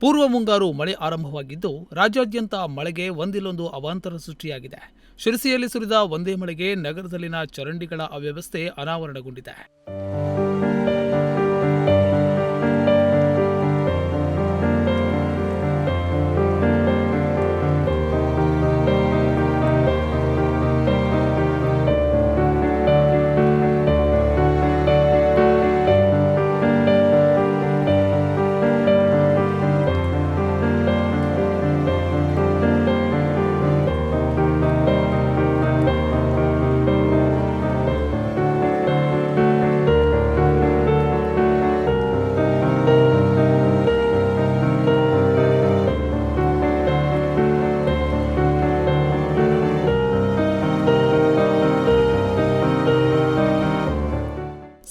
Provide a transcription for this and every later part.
ಪೂರ್ವ ಮುಂಗಾರು ಮಳೆ ಆರಂಭವಾಗಿದ್ದು, ರಾಜ್ಯಾದ್ಯಂತ ಮಳೆಗೆ ಒಂದಿಲ್ಲೊಂದು ಅವಾಂತರ ಸೃಷ್ಟಿಯಾಗಿದೆ. ಶಿರಸಿಯಲ್ಲಿ ಸುರಿದ ಒಂದೇ ಮಳೆಗೆ ನಗರದಲ್ಲಿನ ಚರಂಡಿಗಳ ಅವ್ಯವಸ್ಥೆ ಅನಾವರಣಗೊಂಡಿದೆ.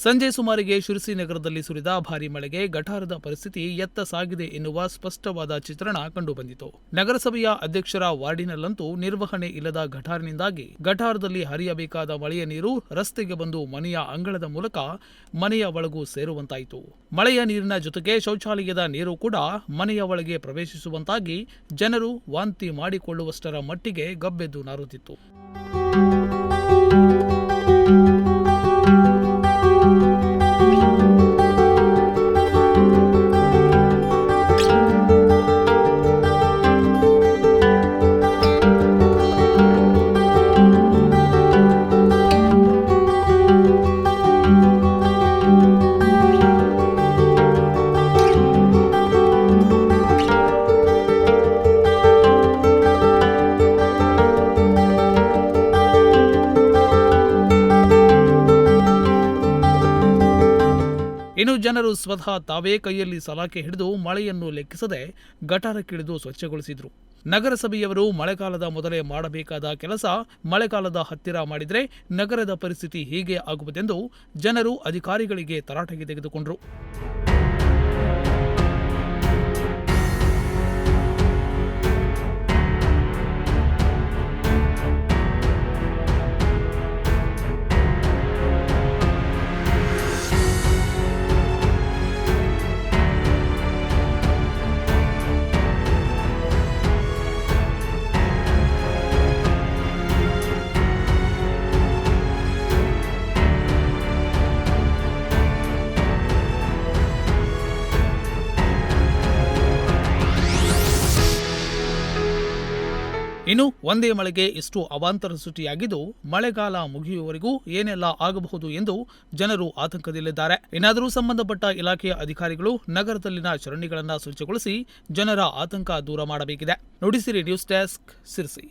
ಸಂಜೆ ಸುಮಾರಿಗೆ ಶಿರಸಿ ನಗರದಲ್ಲಿ ಸುರಿದ ಭಾರಿ ಮಳೆಗೆ ಗಟಾರದ ಪರಿಸ್ಥಿತಿ ಎತ್ತ ಸಾಗಿದೆ ಎನ್ನುವ ಸ್ಪಷ್ಟವಾದ ಚಿತ್ರಣ ಕಂಡುಬಂದಿತು. ನಗರಸಭೆಯ ಅಧ್ಯಕ್ಷರ ವಾರ್ಡಿನಲ್ಲಂತೂ ನಿರ್ವಹಣೆ ಇಲ್ಲದ ಗಟಾರಿನಿಂದಾಗಿ ಗಟಾರದಲ್ಲಿ ಹರಿಯಬೇಕಾದ ಮಳೆಯ ನೀರು ರಸ್ತೆಗೆ ಬಂದು ಮನೆಯ ಅಂಗಳದ ಮೂಲಕ ಮನೆಯ ಒಳಗೂ ಸೇರುವಂತಾಯಿತು. ಮಳೆಯ ನೀರಿನ ಜೊತೆಗೆ ಶೌಚಾಲಯದ ನೀರು ಕೂಡ ಮನೆಯ ಒಳಗೆ ಪ್ರವೇಶಿಸುವಂತಾಗಿ ಜನರು ವಾಂತಿ ಮಾಡಿಕೊಳ್ಳುವಷ್ಟರ ಮಟ್ಟಿಗೆ ಗಬ್ಬೆದ್ದು ನಾರುತ್ತಿತ್ತು. ಇನ್ನು ಜನರು ಸ್ವತಃ ತಾವೇ ಕೈಯಲ್ಲಿ ಸಲಾಕೆ ಹಿಡಿದು ಮಳೆಯನ್ನು ಲೆಕ್ಕಿಸದೆ ಗಟಾರಕ್ಕಿಳಿದು ಸ್ವಚ್ಛಗೊಳಿಸಿದರು. ನಗರಸಭೆಯವರು ಮಳೆಗಾಲದ ಮೊದಲೇ ಮಾಡಬೇಕಾದ ಕೆಲಸ ಮಳೆಗಾಲದ ಹತ್ತಿರ ಮಾಡಿದರೆ ನಗರದ ಪರಿಸ್ಥಿತಿ ಹೀಗೆ ಆಗುವುದೆಂದು ಜನರು ಅಧಿಕಾರಿಗಳಿಗೆ ತರಾಟೆಗೆ ತೆಗೆದುಕೊಂಡರು. ಇನ್ನು ಒಂದೇ ಮಳೆಗೆ ಇಷ್ಟು ಅವಾಂತರ ಸೃಷ್ಟಿಯಾಗಿದ್ದು, ಮಳೆಗಾಲ ಮುಗಿಯುವವರೆಗೂ ಏನೆಲ್ಲ ಆಗಬಹುದು ಎಂದು ಜನರು ಆತಂಕದಲ್ಲಿದ್ದಾರೆ. ಏನಾದರೂ ಸಂಬಂಧಪಟ್ಟ ಇಲಾಖೆಯ ಅಧಿಕಾರಿಗಳು ನಗರದಲ್ಲಿನ ಚರಂಡಿಗಳನ್ನು ಸ್ವಚ್ಛಗೊಳಿಸಿ ಜನರ ಆತಂಕ ದೂರ ಮಾಡಬೇಕಿದೆ. Nudisiri news desk Sirsi.